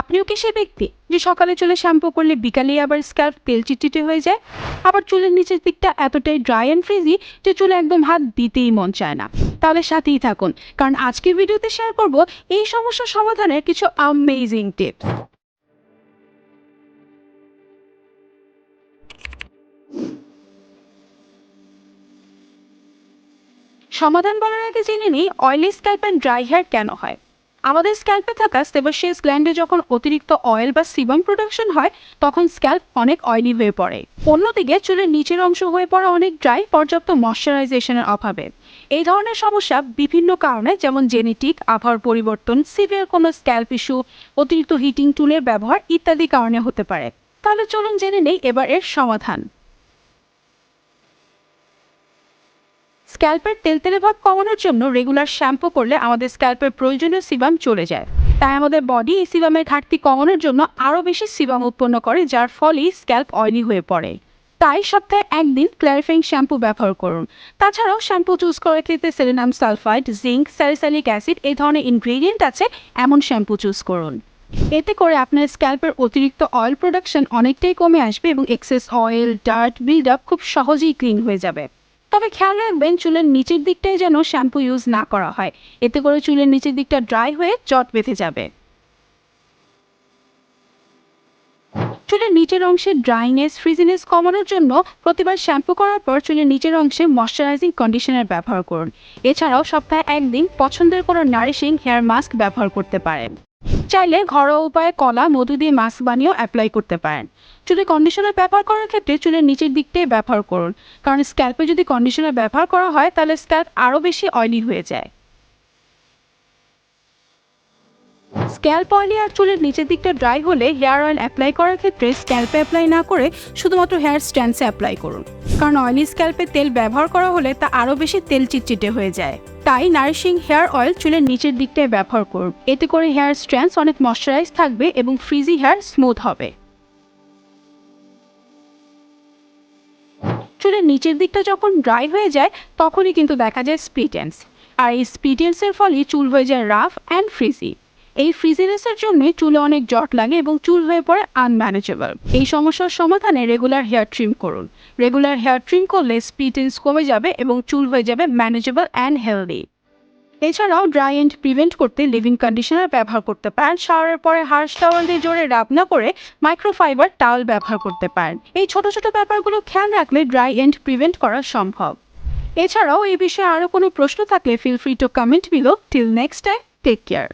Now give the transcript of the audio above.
আপনিও কি সে ব্যক্তি যে সকালে চুলে শ্যাম্পু করলে বিকালে আবার স্ক্যাল্প তেল চিটচিটে হয়ে যায়? আবার চুলের নিচের দিকটা এতটাই ড্রাই অ্যান্ড ফ্রিজি যে চুলে একদম হাত দিতেই মন চায় না। তাহলে সাথেই থাকুন, কারণ আজকের ভিডিওতে শেয়ার করব এই সমস্যা সমাধানের কিছু আমেজিং টিপস সমাধান বলার আগে জেনে নিই oily scalp and dry hair কেন হয়? আমাদের স্ক্যাল্পে থাকা সেবাসিয়াস গ্ল্যান্ডে যখন অতিরিক্ত অয়েল বা সিবাম প্রোডাকশন হয়, তখন স্ক্যাল্প অনেক অয়েলি হয়ে পড়ে। অন্যদিকে চুলের নিচের অংশ হয়ে পড়া অনেক ড্রাই পর্যাপ্ত ময়শ্চারাইজেশনের অভাবে। এই ধরনের সমস্যা বিভিন্ন কারণে, যেমন জেনেটিক আবহাওয়ার পরিবর্তন সিভিয়ার কোনো স্ক্যাল্প ইস্যু অতিরিক্ত হিটিং টুলের ব্যবহার ইত্যাদি কারণে হতে পারে। তাহলে চলুন জেনে নেই এবার এর সমাধান। স্ক্যাল্পের তেলতেলে ভাব কমানোর জন্য রেগুলার শ্যাম্পু করলে আমাদের স্ক্যাল্পের প্রয়োজনীয় সিবাম চলে যায়। তাই আমাদের বডি এই সিবামের ঘাটতি কমানোর জন্য আরও বেশি সিবাম উৎপন্ন করে, যার ফলেই স্ক্যাল্প অয়েলি হয়ে পড়ে। তাই সপ্তাহে একদিন ক্ল্যারিফাইং শ্যাম্পু ব্যবহার করুন। তাছাড়াও শ্যাম্পু চুজ করার ক্ষেত্রে selenium sulphide, zinc, salicylic acid এই ধরনের ইনগ্রেডিয়েন্ট আছে, এমন শ্যাম্পু চুজ করুন। এতে করে আপনার স্ক্যাল্পের অতিরিক্ত অয়েল প্রোডাকশন অনেকটাই কমে আসবে এবং excess oil, dirt, build up খুব সহজেই ক্লিন হয়ে যাবে। তবে খেয়াল রাখবেন, চুলের নিচের দিকটায় যেন শ্যাম্পু ইউজ না করা হয়। এতে করে চুলের নিচের দিকটা ড্রাই হয়ে জট বেঁধে যাবে। চুলের নিচের অংশে ড্রাইনেস ফ্রিজিনেস কমানোর জন্য প্রতিবার শ্যাম্পু করার পর চুলের নিচের অংশে ময়শ্চারাইজিং কন্ডিশনার ব্যবহার করুন। এছাড়াও সপ্তাহে একদিন পছন্দের কোনো নারিশিং হেয়ার মাস্ক ব্যবহার করতে পারেন। চাইলে ঘরোয়া উপায়ে কলা, মধু দিয়ে মাস্ক বানিয়েও অ্যাপ্লাই করতে পারেন। চুলে কন্ডিশনার ব্যবহার করার ক্ষেত্রে চুলের নিচের দিকটাই ব্যবহার করুন। কারণ স্ক্যাল্পে যদি কন্ডিশনার ব্যবহার করা হয়, তাহলে স্ক্যাল্প আরও বেশি অয়েলি হয়ে যায়। স্ক্যাল্প অয়েলি আর চুলের নিচের দিকটা ড্রাই হলে হেয়ার অয়েল অ্যাপ্লাই করার ক্ষেত্রে স্ক্যাল্পে অ্যাপ্লাই না করে শুধুমাত্র হেয়ার স্ট্যান্ডসে অ্যাপ্লাই করুন। কারণ অয়েলি স্ক্যাল্পে তেল ব্যবহার করা হলে তা আরও বেশি তেল চিটচিটে হয়ে যায়। তাই নারিশিং হেয়ার অয়েল চুলের নিচের দিকটায় ব্যবহার করুন। এতে করে হেয়ার স্ট্র্যান্ডস অনেক ময়শ্চারাইজ থাকবে এবং ফ্রিজি হেয়ার স্মুথ হবে। চুলের নিচের দিকটা যখন ড্রাই হয়ে যায়, তখনই কিন্তু দেখা যায় স্পিটেন্স আর এই স্পিটেন্সের ফলে চুল হয়ে যায় রাফ অ্যান্ড ফ্রিজি। এই ফ্রিজিনেসের জন্যই চুলে অনেক জট লাগে এবং চুল হয়ে পড়ে আনম্যানেজেবল এই সমস্যার সমাধানে রেগুলার হেয়ার ট্রিম করুন। রেগুলার হেয়ার ট্রিম করলে স্পিটেন্স কমে যাবে এবং চুল হয়ে যাবে ম্যানেজেবল অ্যান্ড হেলদি এছাড়াও ড্রাই এন্ড প্রিভেন্ট করতে লিভিং কন্ডিশনার ব্যবহার করতে পারেন। শাওয়ারের পরে হার্শ টাওয়াল দিয়ে জোরে রাব না করে মাইক্রোফাইবার টাওয়াল ব্যবহার করতে পারেন। এই ছোট ছোট ব্যাপারগুলো খেয়াল রাখলে ড্রাই এন্ড প্রিভেন্ট করা সম্ভব। এছাড়াও এই বিষয়ে আরও কোনো প্রশ্ন থাকলে feel free to comment below till next time take care